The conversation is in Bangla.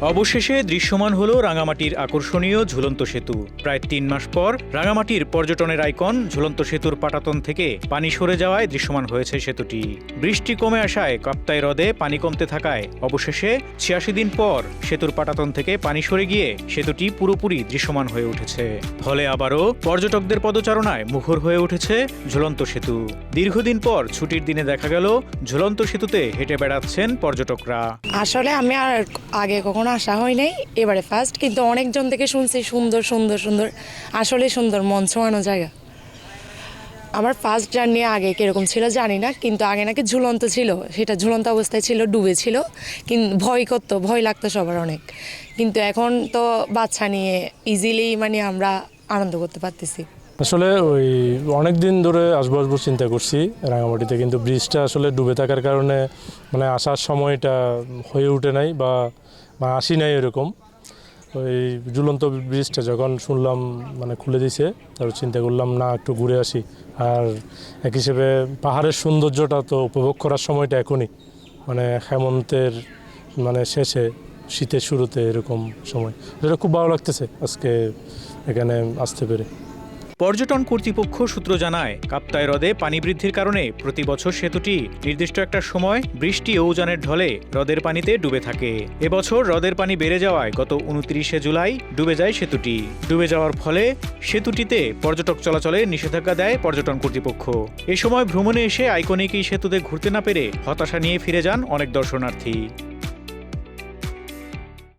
অবশেষে দৃশ্যমান হল রাঙামাটির আকর্ষণীয় ঝুলন্ত সেতু। প্রায় তিন মাস পর রাঙামাটির পর্যটনের আইকন ঝুলন্ত সেতুর পাটাতন থেকে পানি সরে যাওয়ায় দৃশ্যমান হয়েছে সেতুটি। বৃষ্টি কমে আসায় কাপ্তাই হ্রদে পানি কমতে থাকায় অবশেষে ছিয়াশি দিন পর সেতুর পাটাতন থেকে পানি সরে গিয়ে সেতুটি পুরোপুরি দৃশ্যমান হয়ে উঠেছে। ফলে আবারও পর্যটকদের পদচারণায় মুখর হয়ে উঠেছে ঝুলন্ত সেতু। দীর্ঘদিন পর ছুটির দিনে দেখা গেল, ঝুলন্ত সেতুতে হেঁটে বেড়াচ্ছেন পর্যটকরা। আসলে আমি আর আগে কখনো আসা হয় নাই, এবারে ফার্স্ট কিন্তু অনেকজন থেকে শুনছি সুন্দর সুন্দর সুন্দর আসলে সুন্দর, মন ছোঁয়ানো জায়গা। আমার ফার্স্ট জার্নি আগে কীরকম ছিল জানি না, কিন্তু আগে নাকি ঝুলন্ত ছিল, সেটা ঝুলন্ত অবস্থায় ছিল, ডুবে ছিল কিন্তু ভয় করতো, ভয় লাগতো সবার অনেক। কিন্তু এখন তো বাচ্চা নিয়ে ইজিলি মানে আমরা আনন্দ করতে পারতেছি। আসলে ওই অনেক দিন ধরে আসব আসব চিন্তা করছি রাঙামাটিতে, কিন্তু ব্রিজটা আসলে ডুবে থাকার কারণে মানে আসার সময়টা হয়ে ওঠে নাই বা বা আসি নাই এরকম। ওই ঝুলন্ত ব্রিজটা যখন শুনলাম মানে খুলে দিছে, তারপর চিন্তা করলাম, না, একটু ঘুরে আসি। আর এক হিসেবে পাহাড়ের সৌন্দর্যটা তো উপভোগ করার সময়টা এখনই। মানে হেমন্তের মানে শেষে, শীতের শুরুতে এরকম সময়। এটা খুব ভালো লাগতেছে আজকে এখানে আসতে পেরে। পর্যটন কর্তৃপক্ষ সূত্র জানায় কাপ্তাই হ্রদে পানি বৃদ্ধির কারণে প্রতি বছর সেতুটি নির্দিষ্ট একটা সময় বৃষ্টি ও উজানের ঢলে হ্রদের পানিতে ডুবে থাকে। এবছর হ্রদের পানি বেড়ে যাওয়ায় গত উনত্রিশে জুলাই ডুবে যায় সেতুটি। ডুবে যাওয়ার ফলে সেতুটিতে পর্যটক চলাচলে নিষেধাজ্ঞা দেয় পর্যটন কর্তৃপক্ষ। এ সময় ভ্রমণে এসে আইকনিক এই সেতুতে ঘুরতে না পেরে হতাশা নিয়ে ফিরে যান অনেক দর্শনার্থী।